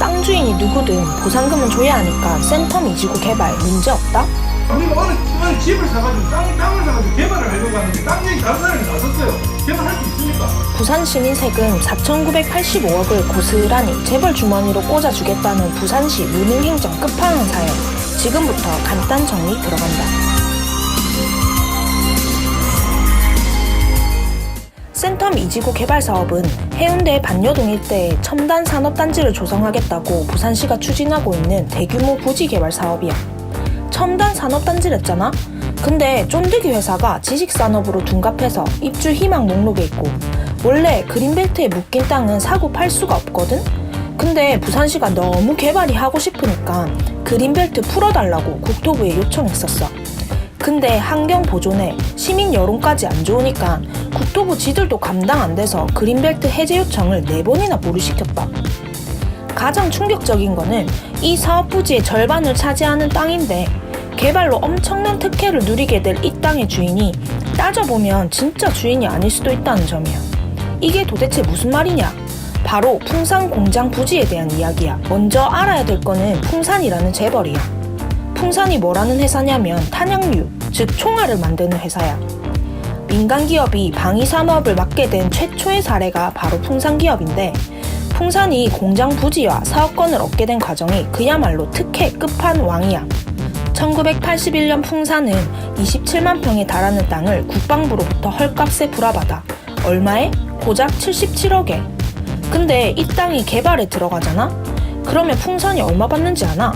땅 주인이 누구든 보상금은 줘야 하니까 센텀 이지구 개발 문제 없다? 우리가 어느, 어느 집을 사가지고 땅, 땅을 사가지고 개발을 하려고 하는데 땅 주인 다른 사람이 나섰어요. 개발할 수 있습니까? 부산 시민 세금 4,985억을 고스란히 재벌 주머니로 꽂아주겠다는 부산시 무능행정 끝판왕 사연. 지금부터 간단 정리 들어간다. 센텀 이지구 개발 사업은 해운대 반여동 일대에 첨단 산업단지를 조성하겠다고 부산시가 추진하고 있는 대규모 부지 개발 사업이야. 첨단 산업단지랬잖아? 근데 쫀득이 회사가 지식산업으로 둔갑해서 입주 희망 목록에 있고 원래 그린벨트에 묶인 땅은 사고 팔 수가 없거든? 근데 부산시가 너무 개발이 하고 싶으니까 그린벨트 풀어달라고 국토부에 요청했었어. 근데 환경 보존에 시민 여론까지 안 좋으니까 국토부 지들도 감당 안 돼서 그린벨트 해제 요청을 네 번이나 보류시켰다. 가장 충격적인 거는 이 사업 부지의 절반을 차지하는 땅인데 개발로 엄청난 특혜를 누리게 될 이 땅의 주인이 따져보면 진짜 주인이 아닐 수도 있다는 점이야. 이게 도대체 무슨 말이냐? 바로 풍산 공장 부지에 대한 이야기야. 먼저 알아야 될 거는 풍산이라는 재벌이야. 풍산이 뭐라는 회사냐면 탄약류, 즉 총알을 만드는 회사야. 민간 기업이 방위 산업을 맡게 된 최초의 사례가 바로 풍산 기업인데 풍산이 공장 부지와 사업권을 얻게 된 과정이 그야말로 특혜 끝판왕이야. 1981년 풍산은 27만 평에 달하는 땅을 국방부로부터 헐값에 불화받아 얼마에? 고작 77억에. 근데 이 땅이 개발에 들어가잖아? 그러면 풍산이 얼마 받는지 아나?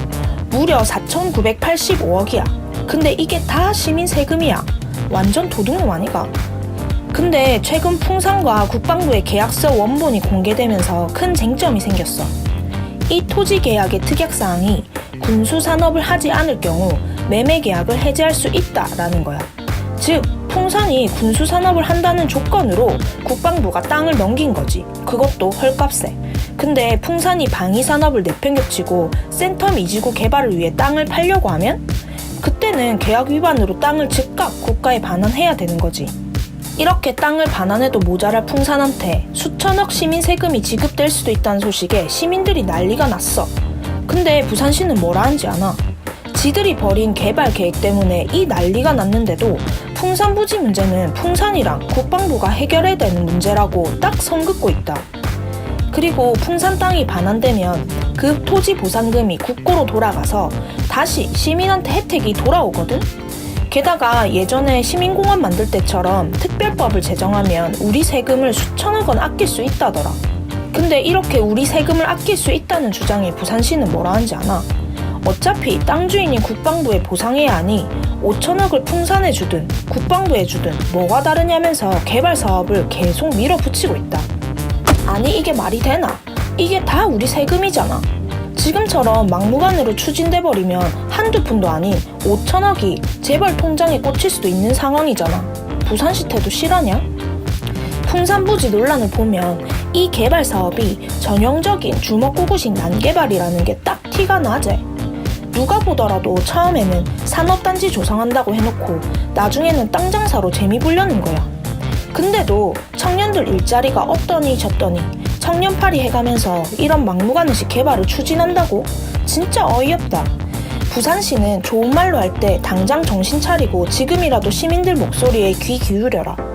무려 4,985억이야. 근데 이게 다 시민 세금이야. 완전 도둑놈 아니가? 근데 최근 풍산과 국방부의 계약서 원본이 공개되면서 큰 쟁점이 생겼어. 이 토지 계약의 특약사항이 군수 산업을 하지 않을 경우 매매 계약을 해지할 수 있다라는 거야. 즉, 풍산이 군수 산업을 한다는 조건으로 국방부가 땅을 넘긴 거지. 그것도 헐값에. 근데 풍산이 방위 산업을 내팽개치고 센텀 이지구 개발을 위해 땅을 팔려고 하면 그때는 계약 위반으로 땅을 즉각 국가에 반환해야 되는 거지. 이렇게 땅을 반환해도 모자랄 풍산한테 수천억 시민 세금이 지급될 수도 있다는 소식에 시민들이 난리가 났어. 근데 부산시는 뭐라 한지 아나? 지들이 벌인 개발 계획 때문에 이 난리가 났는데도 풍산 부지 문제는 풍산이랑 국방부가 해결해야 되는 문제라고 딱 선긋고 있다. 그리고 풍산 땅이 반환되면 그 토지 보상금이 국고로 돌아가서 다시 시민한테 혜택이 돌아오거든? 게다가 예전에 시민공원 만들 때처럼 특별법을 제정하면 우리 세금을 수천억 원 아낄 수 있다더라. 근데 이렇게 우리 세금을 아낄 수 있다는 주장에 부산시는 뭐라 하는지 아나? 어차피 땅 주인인 국방부에 보상해야 하니 5천억을 풍산해 주든 국방부에 주든 뭐가 다르냐면서 개발 사업을 계속 밀어붙이고 있다. 아니 이게 말이 되나? 이게 다 우리 세금이잖아. 지금처럼 막무가내로 추진돼 버리면 한두 푼도 아닌 5천억이 재벌 통장에 꽂힐 수도 있는 상황이잖아. 부산시 태도 실하냐? 풍산부지 논란을 보면 이 개발 사업이 전형적인 주먹구구식 난개발이라는 게 딱 티가 나제. 누가 보더라도 처음에는 산업단지 조성한다고 해놓고 나중에는 땅 장사로 재미 보려는 거야. 근데도 청년들 일자리가 없더니 졌더니 청년팔이 해가면서 이런 막무가내식 개발을 추진한다고? 진짜 어이없다. 부산시는 좋은 말로 할 때 당장 정신 차리고 지금이라도 시민들 목소리에 귀 기울여라.